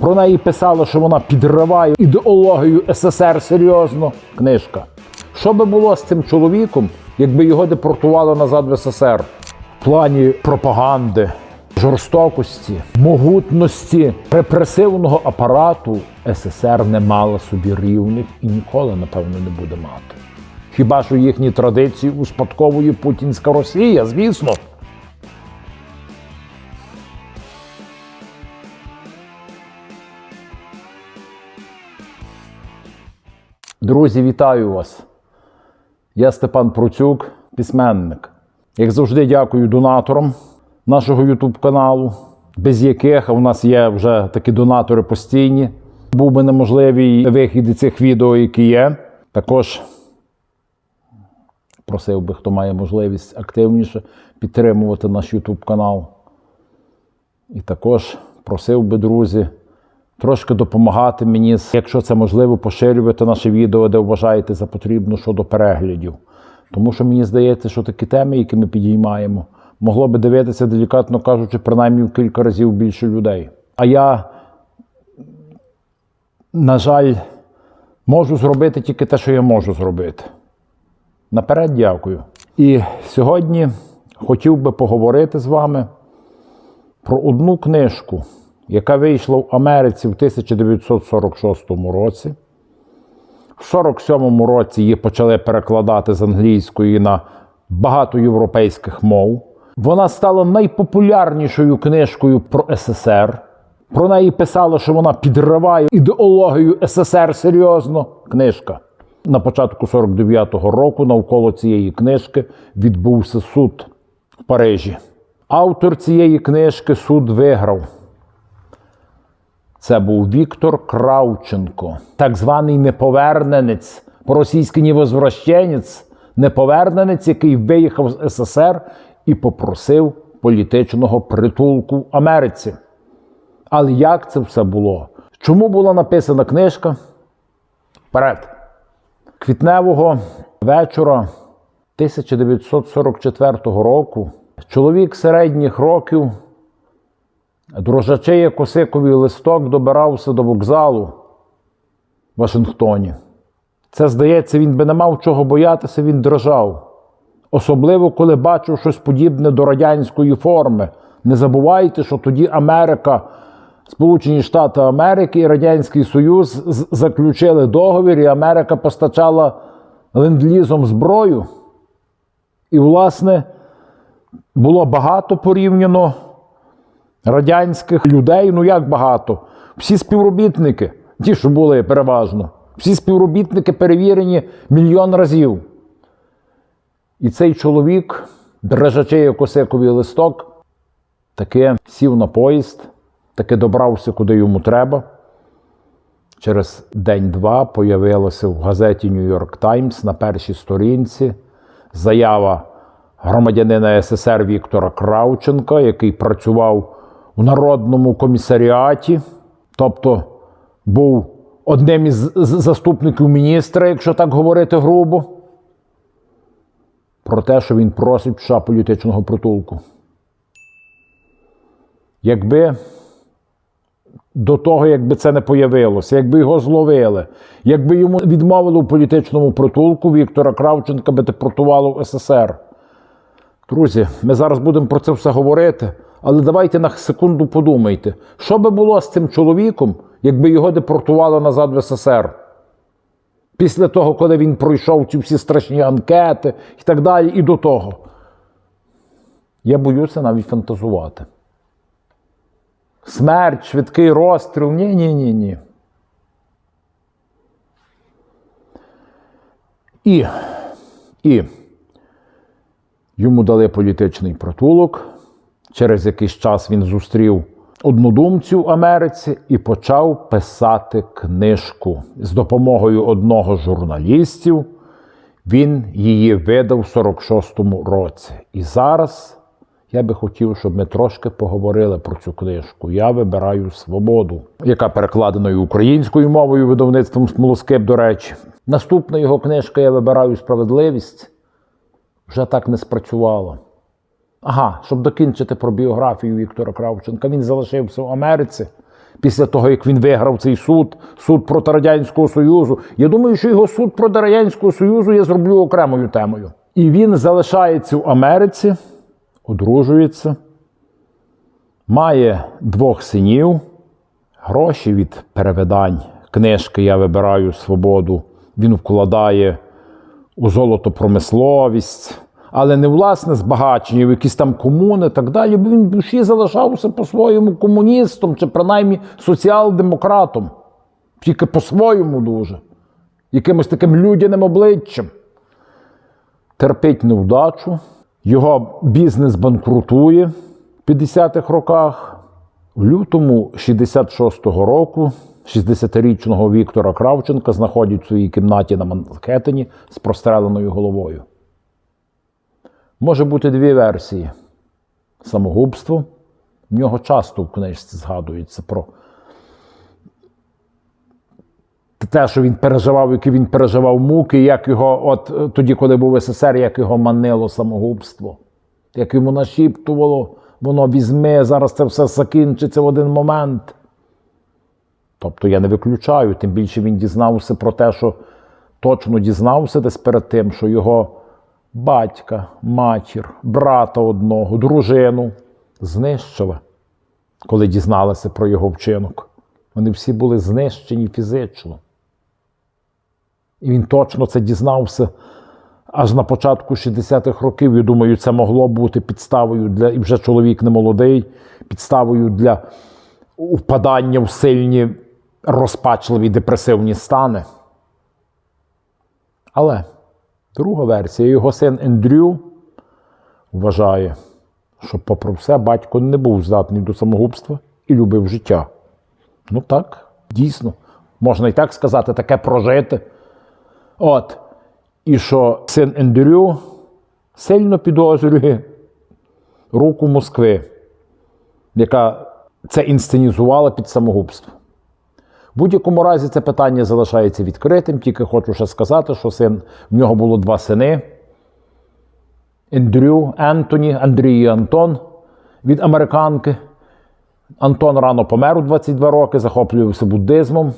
Про неї писали, що вона підриває ідеологію СССР серйозно. Книжка. Що би було з цим чоловіком, якби його депортували назад в СССР? В плані пропаганди, жорстокості, могутності, репресивного апарату СССР не мала собі рівних і ніколи, напевно, не буде мати. Хіба що їхні традиції успадковує путінська Росія, звісно. Друзі, вітаю вас! Я Степан Процюк, письменник. Як завжди, дякую донаторам нашого YouTube каналу, без яких в нас є вже такі донатори постійні. Був би неможливий вихід цих відео, які є. Також просив би, хто має можливість активніше підтримувати наш YouTube канал. І також просив би, друзі, трошки допомагати мені, якщо це можливо, поширювати наше відео, де вважаєте за потрібно щодо переглядів. Тому що мені здається, що такі теми, які ми підіймаємо, могло би дивитися, делікатно кажучи, принаймні в кілька разів більше людей. А я, на жаль, можу зробити тільки те, що я можу зробити. Наперед дякую. І сьогодні хотів би поговорити з вами про одну книжку, яка вийшла в Америці в 1946 році. В 47-му році її почали перекладати з англійської на багато європейських мов. Вона стала найпопулярнішою книжкою про СССР. Про неї писали, що вона підриває ідеологію СССР серйозно. Книжка. На початку 49-го року навколо цієї книжки відбувся суд в Парижі. Автор цієї книжки суд виграв. Це був Віктор Кравченко, так званий неповерненець, по-російськи невозвращенець, неповерненець, який виїхав з СССР і попросив політичного притулку в Америці. Але як це все було? Чому була написана книжка? Вперед. Квітневого вечора 1944 року чоловік середніх років Дрожачи як косиковий листок добирався до вокзалу в Вашингтоні. Це, здається, він би не мав чого боятися, він дрожав. Особливо, коли бачив щось подібне до радянської форми. Не забувайте, що тоді Америка, Сполучені Штати Америки і Радянський Союз заключили договір, і Америка постачала ленд-лізом зброю. І, власне, було багато порівняно радянських людей, ну як багато. Всі співробітники, ті, що були переважно, всі співробітники перевірені мільйон разів. І цей чоловік, дрожачи як листок, таки сів на поїзд, таки добрався, куди йому треба. Через день-два появилося в газеті York Times на першій сторінці заява громадянина СССР Віктора Кравченка, який працював у Народному комісаріаті, тобто був одним із заступників міністра, якщо так говорити грубо, про те, що він просить США політичного притулку. Якби до того, якби це не появилося, якби його зловили, якби йому відмовили у політичному притулку, Віктора Кравченка би депортувало в СССР. Друзі, ми зараз будемо про це все говорити, але давайте на секунду подумайте, що би було з цим чоловіком, якби його депортували назад в СССР? Після того, коли він пройшов ці всі страшні анкети і так далі, і до того. Я боюся навіть фантазувати. Смерть, швидкий розстріл. Ні, ні, ні, ні. І, і йому дали політичний притулок. Через якийсь час він зустрів однодумців в Америці і почав писати книжку. З допомогою одного з журналістів він її видав в 46-му році. І зараз я би хотів, щоб ми трошки поговорили про цю книжку. Я вибираю свободу, яка перекладена українською мовою видавництвом Смолоскип, до речі. Наступна його книжка Я вибираю справедливість вже так не спрацювала. Ага, щоб докінчити про біографію Віктора Кравченка, він залишився в Америці Після того, як він виграв цей суд, суд проти Радянського Союзу. Я думаю, що його суд проти Радянського Союзу я зроблю окремою темою. І він залишається в Америці, одружується, має двох синів, гроші від перевидань. Книжки Я вибираю свободу. Він вкладає у золотопромисловість, але не власне збагачення, в якісь там комуни так далі, бо він в душі залишався по-своєму комуністом чи принаймні соціал-демократом. Тільки по-своєму дуже. Якимось таким людяним обличчям. Терпить невдачу. Його бізнес банкрутує в 50-х роках. У лютому 66-го року 60-річного Віктора Кравченка знаходять в своїй кімнаті на Манхеттені з простреленою головою. Може бути дві версії. Самогубство. В нього часто в книжці згадується про те, що він переживав, які він переживав муки, як його, от е, тоді, коли був СССР, як його манило самогубство, як йому нашіптувало, воно візьме, зараз це все закінчиться в один момент. Тобто я не виключаю, тим більше він дізнався про те, що точно дізнався десь перед тим, що його батька, матір, брата одного, дружину знищили, коли дізналися про його вчинок. Вони всі були знищені фізично. І він точно це дізнався аж на початку 60-х років. Я думаю, це могло бути підставою для, і вже чоловік не молодий, підставою для впадання в сильні розпачливі депресивні стани. Але друга версія, його син Ендрю вважає, що, попри все, батько не був здатний до самогубства і любив життя. Ну так, дійсно, можна і так сказати, таке прожити. От. І що син Ендрю сильно підозрює руку Москви, яка це інсценізувала під самогубство. В будь-якому разі це питання залишається відкритим, тільки хочу ще сказати, що син, в нього було два сини: Ендрю, Ентоні, Андрій і Антон від американки. Антон рано помер у 22 роки, захоплювався буддизмом.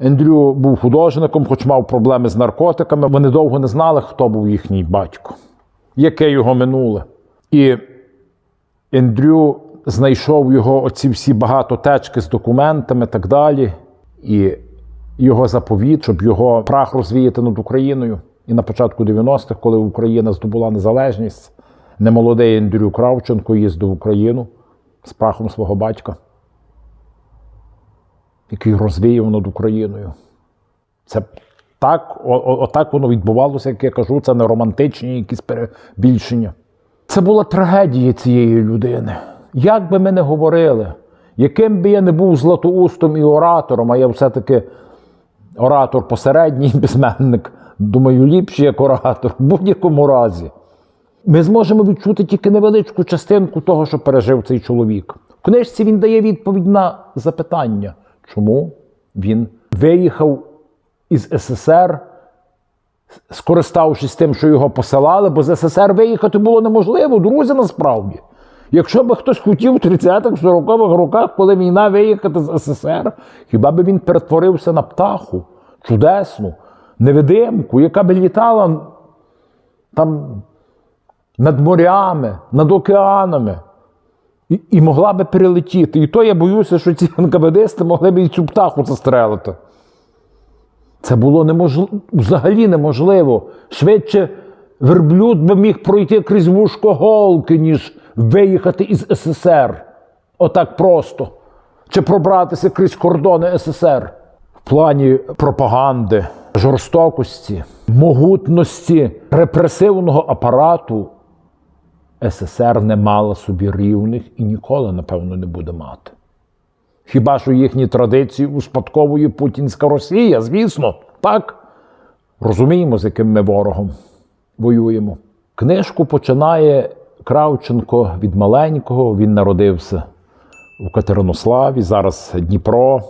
Ендрю був художником, хоч мав проблеми з наркотиками. Вони довго не знали, хто був їхній батько, яке його минуле. І Ендрю знайшов його оці всі багатотечки з документами так далі. І його заповіт, щоб його прах розвіяти над Україною. І на початку 90-х, коли Україна здобула незалежність, немолодий Ендрю Кравченко їздив в Україну з прахом свого батька, який розвіяв над Україною. Це так, отак воно відбувалося, як я кажу, це не романтичні якісь перебільшення. Це була трагедія цієї людини. Як би ми не говорили, яким би я не був златоустом і оратором, а я все-таки оратор посередній, письменник, думаю, ліпший як оратор в будь-якому разі. Ми зможемо відчути тільки невеличку частинку того, що пережив цей чоловік. В книжці він дає відповідь на запитання, чому він виїхав із СССР, скориставшись тим, що його посилали, бо з СССР виїхати було неможливо, друзі, насправді. Якщо би хтось хотів в 30-х, 40-х роках, коли війна виїхати з СССР, хіба би він перетворився на птаху чудесну, невидимку, яка би літала там над морями, над океанами. І, і могла би перелетіти. І то я боюся, що ці НКВДсти могли б і цю птаху застрелити. Це було неможливо, взагалі неможливо. Швидше верблюд би міг пройти крізь вушко голки, ніж виїхати із СССР. Отак просто. Чи пробратися крізь кордони СССР. В плані пропаганди, жорстокості, могутності репресивного апарату СССР не мала собі рівних і ніколи, напевно, не буде мати. Хіба що їхні традиції успадковує путінська Росія, звісно, так? Розуміємо, з яким ми ворогом воюємо. Книжку починає Кравченко від маленького. Він народився у Катеринославі, зараз Дніпро.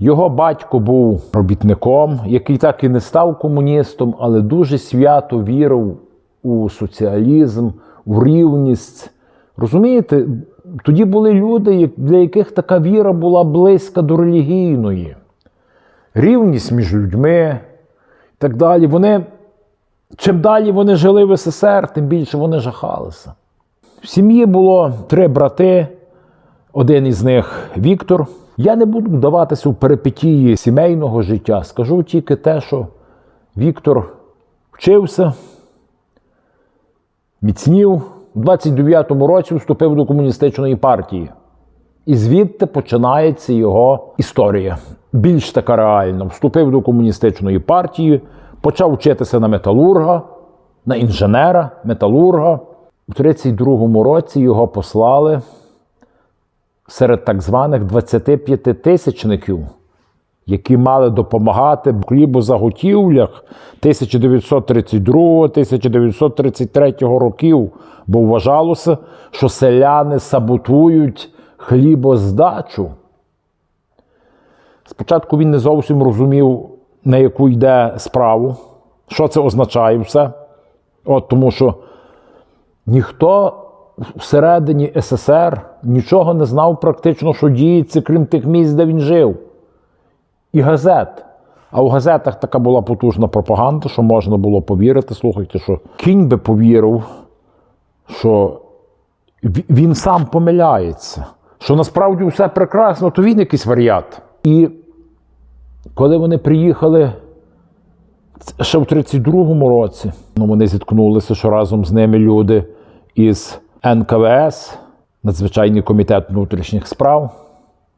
Його батько був робітником, який так і не став комуністом, але дуже свято вірив у соціалізм, у рівність. Розумієте, тоді були люди, для яких така віра була близька до релігійної. Рівність між людьми і так далі. Вони, чим далі вони жили в СССР, тим більше вони жахалися. В сім'ї було три брати, один із них Віктор. Я не буду вдаватися у перипетії сімейного життя. Скажу тільки те, що Віктор вчився, міцнів. У 29-му році вступив до комуністичної партії. І звідти починається його історія. Більш така реальна. Вступив до комуністичної партії, почав вчитися на металурга, на інженера, металурга. У 32-му році його послали серед так званих 25 тисячників, які мали допомагати хлібозаготівлях 1932-1933 років, бо вважалося, що селяни саботують хлібоздачу. Спочатку він не зовсім розумів, на яку йде справу, що це означає все. От тому що ніхто всередині СССР нічого не знав практично, що діється, крім тих місць, де він жив. І газет. А у газетах така була потужна пропаганда, що можна було повірити. Слухайте, що кінь би повірив, що він сам помиляється, що насправді все прекрасно, то він якийсь варіант. І коли вони приїхали ще в 32-му році, ну, вони зіткнулися, що разом з ними люди із НКВС, Надзвичайний комітет внутрішніх справ,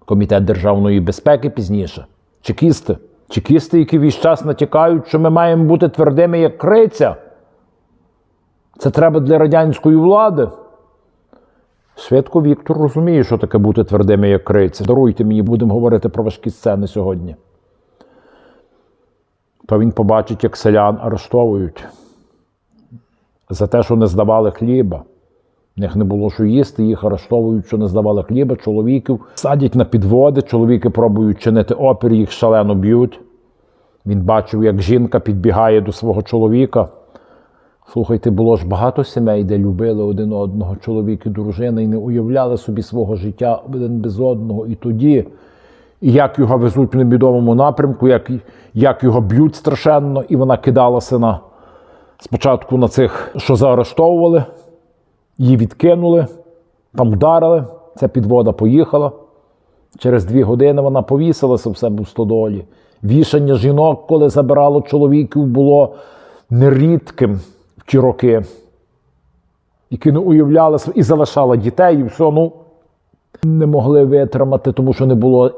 Комітет державної безпеки пізніше, чекісти. Чекісти, які весь час натякають, що ми маємо бути твердими, як криця. Це треба для радянської влади. Швидко Віктор розуміє, що таке бути твердими, як криця. Даруйте мені, будемо говорити про важкі сцени сьогодні. То він побачить, як селян арештовують за те, що не здавали хліба. В них не було що їсти, їх арештовують, що не здавали хліба, чоловіків садять на підводи, чоловіки пробують чинити опір, їх шалено б'ють. Він бачив, як жінка підбігає до свого чоловіка. Слухайте, було ж багато сімей, де любили один одного, чоловік і дружина, і не уявляли собі свого життя один без одного. І тоді, як його везуть в невідомому напрямку, як, як його б'ють страшенно, і вона кидалася на спочатку на цих, що заарештовували, її відкинули, там вдарили, ця підвода поїхала. Через дві години вона повісилася в себе в стодолі. Вішання жінок, коли забирало чоловіків, було нерідким в ті роки, які не уявляли і залишала дітей, і все, ну, не могли витримати, тому що не було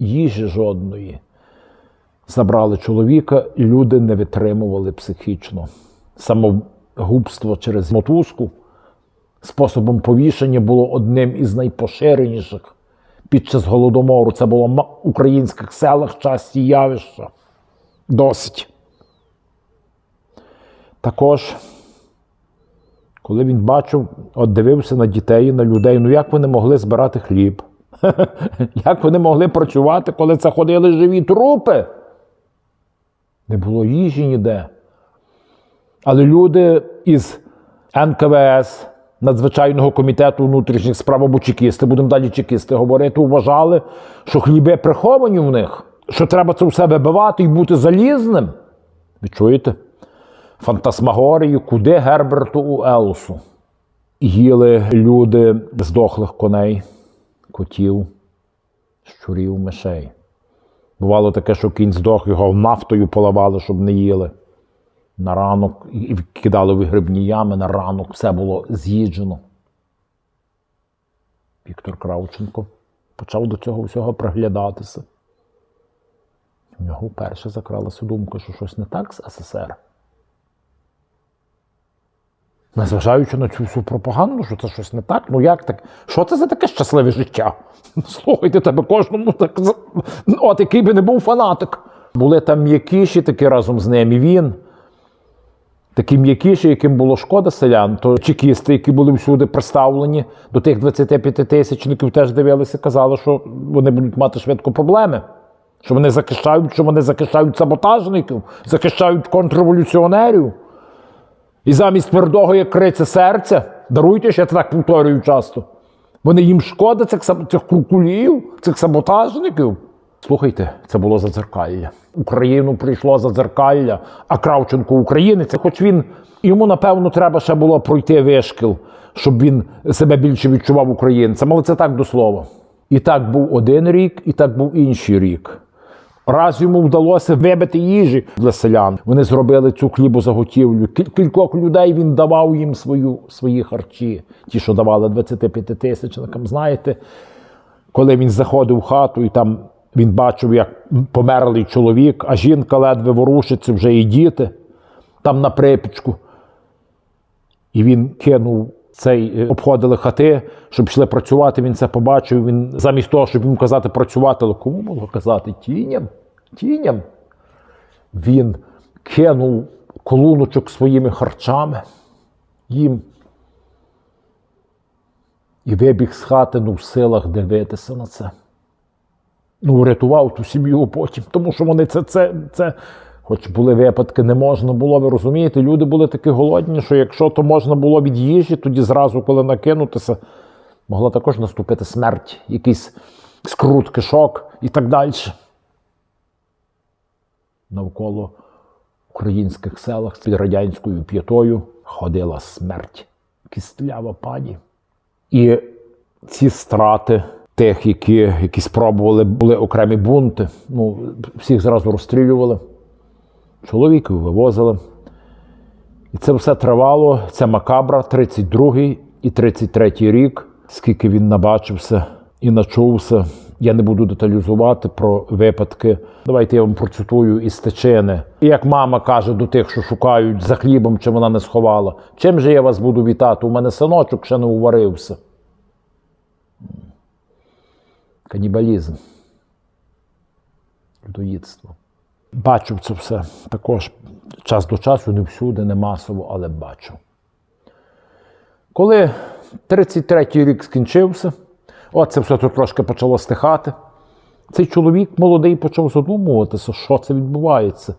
їжі жодної. Забрали чоловіка, і люди не витримували психічно. Самогубство через мотузку способом повішення було одним із найпоширеніших під час голодомору. Це було в українських селах часті явища. Досить. Також, коли він бачив, от дивився на дітей, на людей, ну як вони могли збирати хліб? Як вони могли працювати, коли це ходили живі трупи? Не було їжі ніде. Але люди із НКВС, Надзвичайного комітету внутрішніх справ або чекісти, будемо далі чекісти говорити, вважали, що хліби приховані в них, що треба це все вибивати і бути залізним. Ви чуєте? Фантасмагорію, куди Герберту у Елсу. Їли люди здохлих коней, котів, щурів, мишей. Бувало таке, що кінь здох, його нафтою поливали, щоб не їли. На ранок і кидали в грибні ями, на ранок все було з'їджено. Віктор Кравченко почав до цього всього приглядатися. У нього вперше закралася думка, що щось не так з СССР. Незважаючи на цю всю пропаганду, що це щось не так, ну як так? Що це за таке щасливе життя? Слухайте тебе кожному так. От який би не був фанатик. Були там м'якіші такі разом з ним, і він. Такі м'якіші, яким було шкода селян, то чекісти, які були всюди представлені до тих 25 тисячників, теж дивилися, казали, що вони будуть мати швидко проблеми. Що вони захищають, що вони захищають саботажників, захищають контрреволюціонерів. І замість твердого, як криця серця, даруйте, що я це так повторюю часто. Вони їм шкода цих, цих куркулів, цих саботажників. Слухайте, це було зазеркалля. Україну прийшло зазеркалля, а Кравченко українець, хоч він йому, напевно, треба ще було пройти вишкіл, щоб він себе більше відчував українцем. Але це так до слова. І так був один рік, і так був інший рік. Раз йому вдалося вибити їжі для селян. Вони зробили цю хлібозаготівлю. Кіль- Кількох людей він давав їм свою, свої харчі, ті, що давали 25 тисячникам. Знаєте, коли він заходив в хату і там він бачив, як померлий чоловік, а жінка ледве ворушиться, вже і діти там на припічку. І він кинув цей, е, обходили хати, щоб йшли працювати. Він це побачив. Він замість того, щоб йому казати працювати, але кому було казати? Тіням, тіням. Він кинув колуночок своїми харчами їм. І вибіг з хати, ну в силах дивитися на це. Ну, врятував ту сім'ю потім, тому що вони це, це, це, хоч були випадки, не можна було, ви розумієте, люди були такі голодні, що якщо то можна було від їжі, тоді зразу, коли накинутися, могла також наступити смерть, якийсь скрут, кишок і так далі. Навколо українських селах під радянською п'ятою ходила смерть, кістлява пані. І ці страти тих, які, які спробували, були окремі бунти, ну, всіх зразу розстрілювали, чоловіків вивозили. І це все тривало, це макабра, 32-й і 33-й рік, скільки він набачився і начувся. Я не буду деталізувати про випадки. Давайте я вам процитую із Течини. Як мама каже до тих, що шукають за хлібом, чи вона не сховала. Чим же я вас буду вітати? У мене синочок ще не уварився. Канібалізм. Людоїдство. Бачив це все також час до часу, не всюди, не масово, але бачив. Коли 33-й рік скінчився, от це все тут трошки почало стихати. Цей чоловік молодий почав задумуватися, що це відбувається.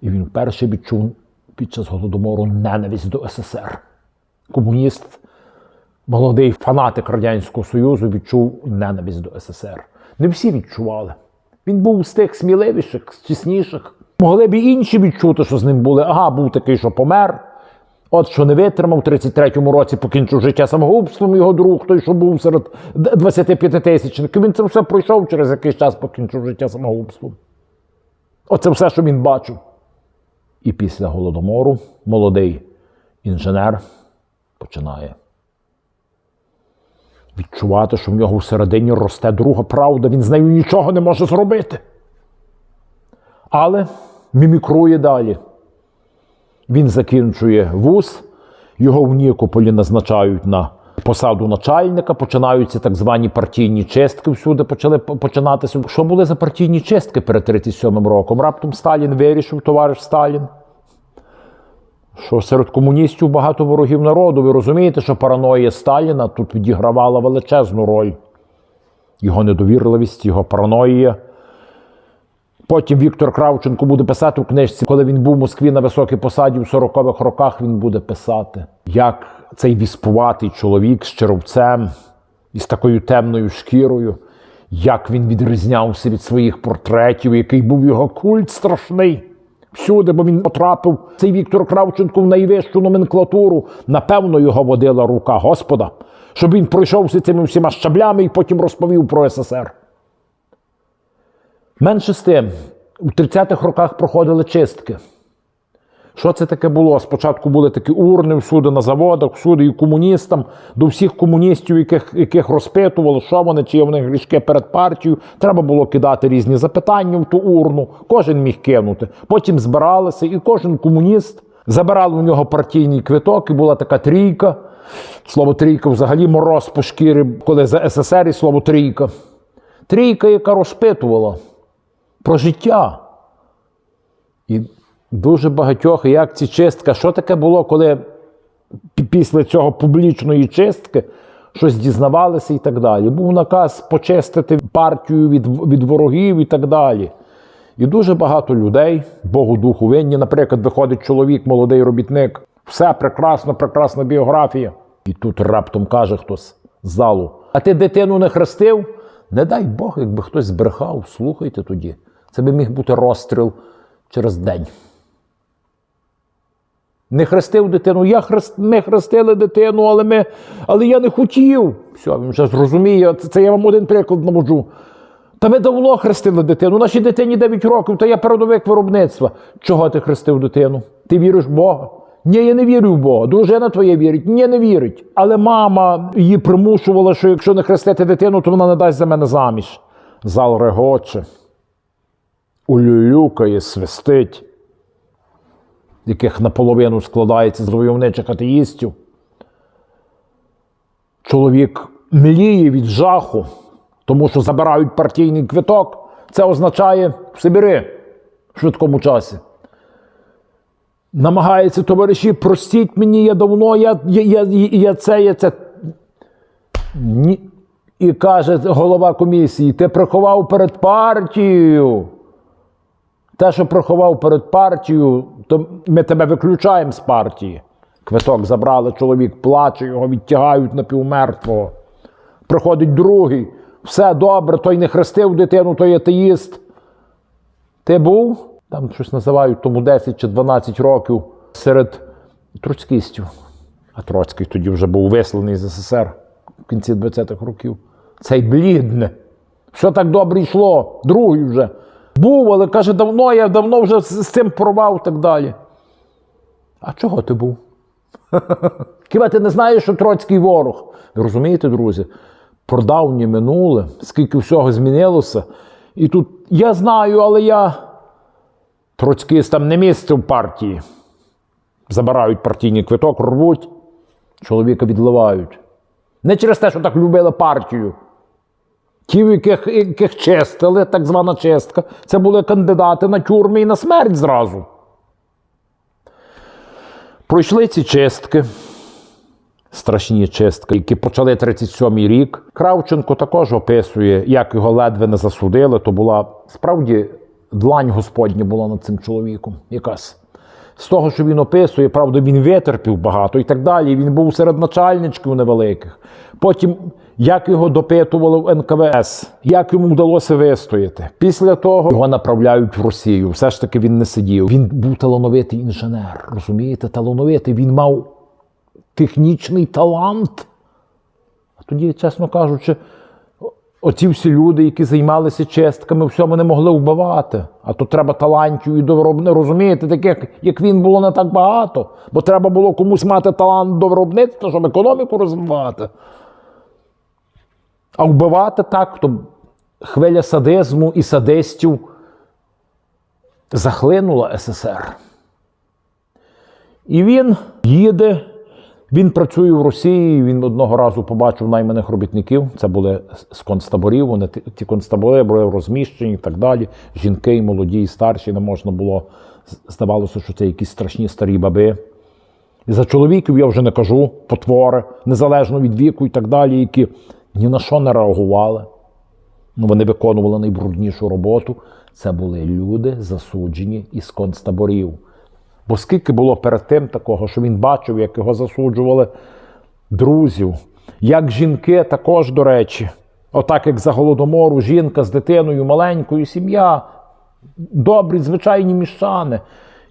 І він вперше відчув під час голодомору ненависть до СССР. Комуніст, молодий фанатик Радянського Союзу відчув ненависть до СССР. Не всі відчували. Він був з тих сміливіших, чесніших. Могли б і інші відчути, що з ним були. Ага, був такий, що помер. От що не витримав, в 33-му році покінчив життя самогубством його друг, той, що був серед 25 тисячників. Він це все пройшов через якийсь час, покінчив життя самогубством. Оце все, що він бачив. І після голодомору молодий інженер починає відчувати, що в нього всередині росте друга правда, він з нею нічого не може зробити. Але мімікрує далі. Він закінчує вуз, його в Нікополі назначають на посаду начальника, починаються так звані партійні чистки. Всюди почали починатися. Що були за партійні чистки перед 37 роком? Раптом Сталін вирішив, товариш Сталін. Що серед комуністів багато ворогів народу. Ви розумієте, що параноя Сталіна тут відігравала величезну роль. Його недовірливість, його параноїя. Потім Віктор Кравченко буде писати у книжці, коли він був в Москві на високій посаді в 40-х роках, він буде писати, як цей віспуватий чоловік з черевцем і з такою темною шкірою, як він відрізнявся від своїх портретів, який був його культ страшний. Всюди, бо він потрапив цей Віктор Кравченко в найвищу номенклатуру. Напевно, його водила рука Господа, щоб він пройшовся цими всіма щаблями і потім розповів про СССР. Менше з тим, у 30-х роках проходили чистки. Що це таке було? Спочатку були такі урни всюди на заводах, всюди і комуністам, до всіх комуністів, яких, яких розпитували, що вони, чи є в них грішки перед партією. Треба було кидати різні запитання в ту урну. Кожен міг кинути. Потім збиралися, і кожен комуніст забирали у нього партійний квиток, і була така трійка. Слово трійка взагалі мороз по шкірі, коли за СССР і слово трійка. Трійка, яка розпитувала про життя. І дуже багатьох, як ці чистка, що таке було, коли після цього публічної чистки щось дізнавалися і так далі. Був наказ почистити партію від, від ворогів і так далі. І дуже багато людей, Богу духу винні. Наприклад, виходить чоловік, молодий робітник, все прекрасно, прекрасна біографія. І тут раптом каже хтось з залу: А ти дитину не хрестив? Не дай Бог, якби хтось збрехав, слухайте тоді. Це би міг бути розстріл через день. Не хрестив дитину. Я хрест... Ми хрестили дитину, але, ми... але я не хотів. Все, він вже зрозуміє. Це, це я вам один приклад наводжу. Та ми давно хрестили дитину. Нашій дитині 9 років, та я передовик виробництва. Чого ти хрестив дитину? Ти віриш в Бога? Ні, я не вірю в Бога. Дружина твоя вірить. Ні, не вірить. Але мама її примушувала, що якщо не хрестити дитину, то вона не дасть за мене заміж. Зал регоче, улюлюкає, свистить, яких наполовину складається з войовничих атеїстів. Чоловік мліє від жаху, тому що забирають партійний квиток. Це означає в Сибири в швидкому часі. Намагається товариші, простіть мені, я давно, я, я, я, я це, я це. Ні. І каже голова комісії: ти приховав перед партією. Те, що приховав перед партією, то ми тебе виключаємо з партії. Квиток забрали, чоловік плаче, його відтягають напівмертвого. Приходить другий. Все добре, той не хрестив дитину, той атеїст. Ти був? Там щось називають тому 10 чи 12 років серед троцькистів. А Троцький тоді вже був висланий з СССР в кінці 20-х років. Цей блідне. Що так добре йшло? Другий вже. Був, але каже, давно я давно вже з, цим порвав і так далі. А чого ти був? Хіба ти не знаєш, що Троцький ворог? Розумієте, друзі? Про давнє минуле, скільки всього змінилося. І тут я знаю, але я. Троцькистам не місце в партії. Забирають партійний квиток, рвуть, чоловіка відливають. Не через те, що так любили партію. Ті, яких, яких чистили, так звана чистка, це були кандидати на тюрми і на смерть зразу. Пройшли ці чистки, страшні чистки, які почали 37-й рік. Кравченко також описує, як його ледве не засудили. То була справді длань Господня була над цим чоловіком. якась. З того, що він описує, правда, він витерпів багато і так далі. Він був серед начальничків невеликих. Потім, як його допитували в НКВС, як йому вдалося вистояти. Після того його направляють в Росію. Все ж таки він не сидів. Він був талановитий інженер. Розумієте, талановитий. Він мав технічний талант. А тоді, чесно кажучи, оці всі люди, які займалися чистками, всьому не могли вбивати. А то треба талантів і до. Розумієте, таких, як він було не так багато. Бо треба було комусь мати талант до виробництва, щоб економіку розвивати. А вбивати так, то хвиля садизму і садистів захлинула СССР. І він їде, він працює в Росії. Він одного разу побачив найманих робітників. Це були з концтаборів. Вони ті- концтабори були розміщені і так далі. Жінки, і молоді, і старші, не можна було. Здавалося, що це якісь страшні старі баби. І за чоловіків я вже не кажу, потвори, незалежно від віку і так далі, які ні на що не реагували. Ну, вони виконували найбруднішу роботу. Це були люди, засуджені із концтаборів. Бо скільки було перед тим такого, що він бачив, як його засуджували друзів, як жінки також, до речі, отак як за голодомору, жінка з дитиною, маленькою, сім'я, добрі, звичайні міщани.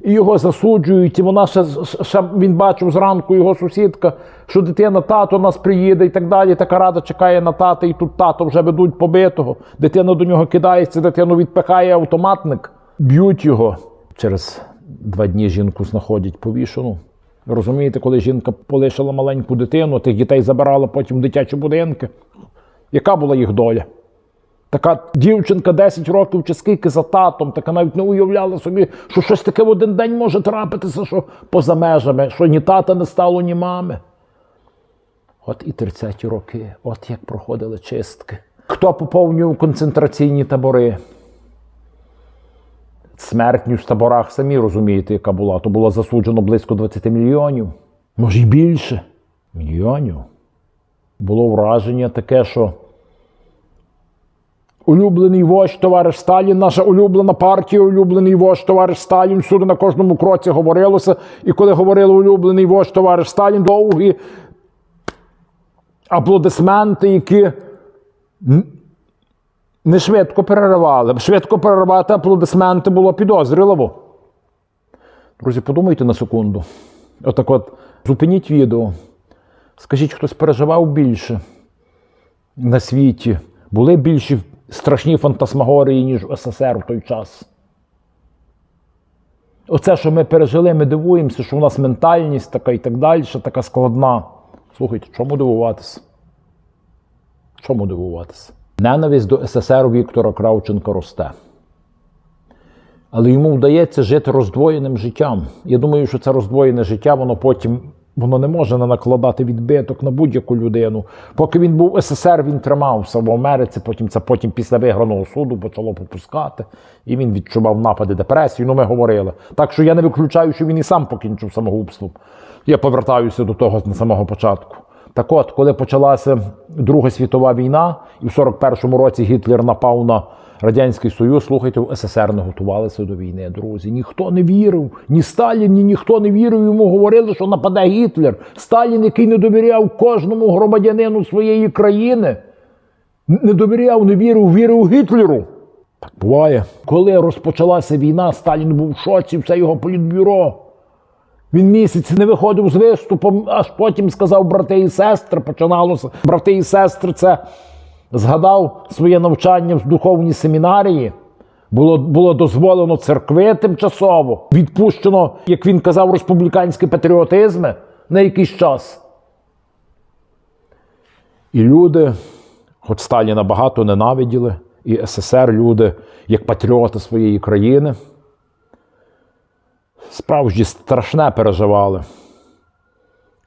І його засуджують, і вона ще, ще він бачив зранку його сусідка, що дитина, тато нас приїде і так далі. Така рада чекає на тата, і тут тато вже ведуть побитого. Дитина до нього кидається, дитину відпихає автоматник, б'ють його. Через два дні жінку знаходять повішену. Розумієте, коли жінка полишила маленьку дитину, тих дітей забирала потім в дитячі будинки. Яка була їх доля? Така дівчинка 10 років чи скільки за татом, така навіть не уявляла собі, що щось таке в один день може трапитися, що поза межами, що ні тата не стало, ні мами. От і 30-ті роки, от як проходили чистки. Хто поповнював концентраційні табори? Смертню в таборах самі розумієте, яка була. То було засуджено близько 20 мільйонів. Може й більше. Мільйонів. Було враження таке, що Улюблений вождь товариш Сталін, наша улюблена партія, улюблений вождь товариш Сталін. Всюди на кожному кроці говорилося. І коли говорили улюблений вождь товариш Сталін, довгі аплодисменти, які не швидко переривали. Швидко переривати аплодисменти було підозріливо. Друзі, подумайте на секунду. Отак от, зупиніть відео. Скажіть, хтось переживав більше на світі? Були більші страшні фантасмагорії, ніж в СССР в той час. Оце, що ми пережили, ми дивуємося, що у нас ментальність така і так далі, така складна. Слухайте, чому дивуватися? Чому дивуватися? Ненависть до СССР Віктора Кравченка росте. Але йому вдається жити роздвоєним життям. Я думаю, що це роздвоєне життя, воно потім воно не може не накладати відбиток на будь-яку людину. Поки він був СССР, він тримався в Америці, потім це потім після виграного суду почало попускати, і він відчував напади депресії. Ну, ми говорили. Так що я не виключаю, що він і сам покінчив самогубством. Я повертаюся до того на самого початку. Так от, коли почалася Друга світова війна, і в 41-му році Гітлер напав на Радянський Союз, слухайте, в СССР не готувалися до війни, друзі. Ніхто не вірив, ні Сталін, ні ніхто не вірив. Йому говорили, що нападе Гітлер. Сталін, який не довіряв кожному громадянину своєї країни, не довіряв, не вірив, вірив Гітлеру. Так буває. Коли розпочалася війна, Сталін був в шоці, все його політбюро. Він місяць не виходив з виступом, аж потім сказав брати і сестри. Починалося. Брати і сестри це згадав своє навчання в духовній семінарії. Було, було дозволено церкви тимчасово, відпущено, як він казав, республіканські патріотизми на якийсь час. І люди, хоч Сталіна багато ненавиділи, і СССР люди, як патріоти своєї країни, справді страшне переживали.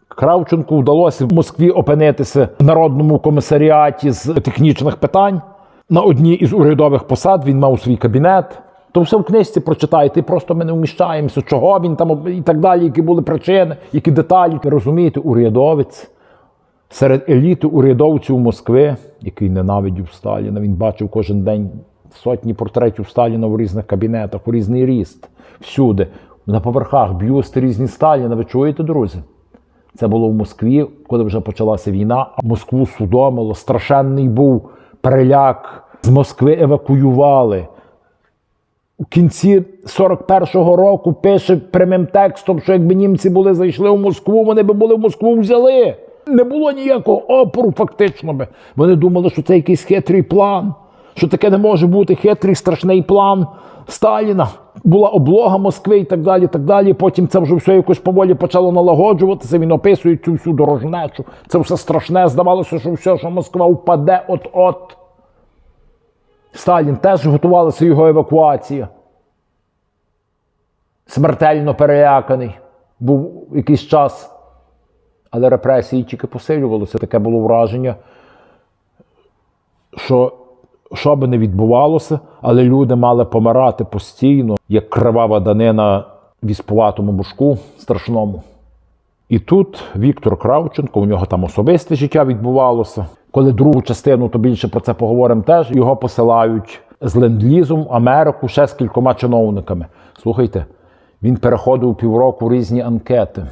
Кравченку вдалося в Москві опинитися в народному комісаріаті з технічних питань. На одній із урядових посад він мав свій кабінет. То все в книжці прочитайте, просто ми не вміщаємося, чого він там і так далі, які були причини, які деталі. Розумієте, урядовець серед еліти урядовців Москви, який ненавидів Сталіна. Він бачив кожен день сотні портретів Сталіна в різних кабінетах, у різний ріст, всюди. На поверхах бюсти різні Сталіна. Ви чуєте, друзі? Це було в Москві, коли вже почалася війна. Москву судомило, страшенний був переляк. З Москви евакуювали. У кінці 41-го року пише прямим текстом, що якби німці були зайшли в Москву, вони би були в Москву взяли. Не було ніякого опору, фактично. би. Вони думали, що це якийсь хитрий план, що таке не може бути хитрий страшний план Сталіна. Була облога Москви і так далі. так далі. Потім це вже все якось поволі почало налагоджуватися. Він описує цю всю дорожнечу. Це все страшне. Здавалося, що все, що Москва впаде от-от. Сталін теж готувалася його евакуація. Смертельно переляканий. Був якийсь час. Але репресії тільки посилювалися. Таке було враження, що що би не відбувалося, але люди мали помирати постійно, як кривава данина віспуватому бушку страшному. І тут Віктор Кравченко, у нього там особисте життя відбувалося. Коли другу частину, то більше про це поговоримо теж. Його посилають з ленд-лізом Америку ще з кількома чиновниками. Слухайте, він переходив півроку різні анкети.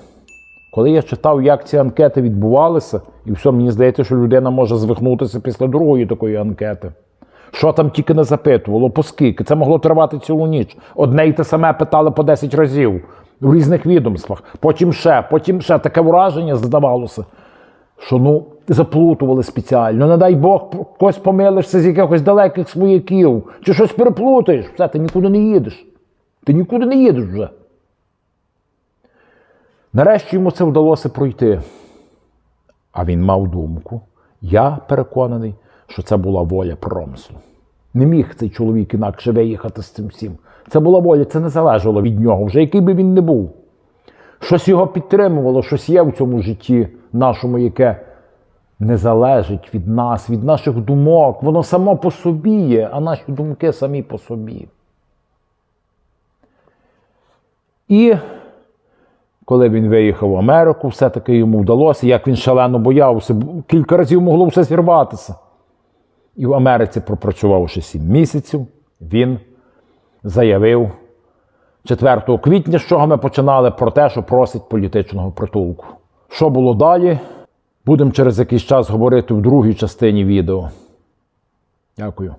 Коли я читав, як ці анкети відбувалися, і все, мені здається, що людина може звихнутися після другої такої анкети. Що там тільки не запитувало, по скільки? Це могло тривати цілу ніч. Одне й те саме питали по 10 разів в різних відомствах. Потім ще, потім ще таке враження здавалося, що ну заплутували спеціально. Не дай Бог, когось помилишся з якихось далеких свояків, чи щось переплутаєш. Все, ти нікуди не їдеш. Ти нікуди не їдеш вже. Нарешті йому це вдалося пройти. А він мав думку. Я переконаний, що це була воля промислу. Не міг цей чоловік інакше виїхати з цим всім. Це була воля, це не залежало від нього, вже який би він не був. Щось його підтримувало, щось є в цьому житті нашому, яке не залежить від нас, від наших думок. Воно само по собі є, а наші думки самі по собі. І коли він виїхав в Америку, все-таки йому вдалося, як він шалено боявся, кілька разів могло все зірватися. І в Америці, пропрацювавши 7 місяців, він заявив 4 квітня, з чого ми починали, про те, що просить політичного притулку. Що було далі? Будемо через якийсь час говорити в другій частині відео. Дякую.